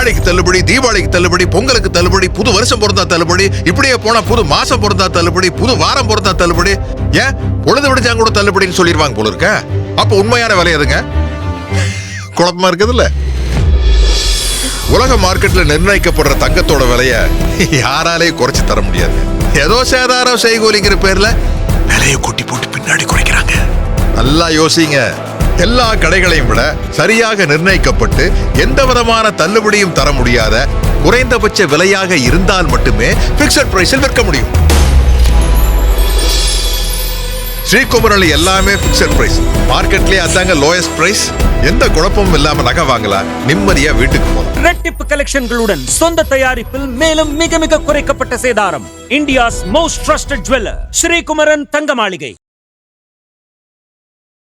ஆடிக்கு தள்ளுபடி தீபாவளிக்கு தள்ளுபடி பொங்கலுக்கு தள்ளுபடி புது வருஷம் பிறந்தா தள்ளுபடி இப்படியே போனா புது மாசம் பிறந்தா தள்ளுபடி புது வாரம் பிறந்தா தள்ளுபடி. ஏன்? பொழுது விடிஞ்சாங்க கூட தள்ளுபடின்னு சொல்லிடுவாங்க போல இருக்க. அப்ப உண்மையான விலை எதுங்க? குழப்பமா இருக்குதுல்ல? உலக மார்க்கெட்ல நிர்ணயிக்கப்படுற தங்கத்தோட விலைய யாராலையும் குறைச்சு தர முடியாது. ஏதோ சேதாரம் செய்கூலிங்கிற பேர்ல விலையை கொட்டி போட்டு பின்னாடி குறைக்கிறாங்க. நல்லா யோசிங்க. எல்லா கடைகளையும் விட சரியாக நிர்ணயிக்கப்பட்டு எந்த விதமான தள்ளுபடியும் தர முடியாத குறைந்தபட்ச விலையாக இருந்தால் மட்டுமே பிக்சட் பிரைஸில் விற்க முடியும். ஸ்ரீகுமரன் எல்லாமே பிக்சட் பிரைஸ் மார்க்கெட்லயே அதாங்க லோயஸ்ட் பிரைஸ் எந்த குழப்பமும் இல்லாம நகை வாங்கலாம் நிம்மதியா வீட்டுக்கு போகலாம் இரட்டிப்பு கலெக்ஷன்களுடன் சொந்த தயாரிப்பில் மேலும் மிக மிக குறைக்கப்பட்ட சேதாரம். India's most trusted jeweller Sreekumaran Thanga Maligai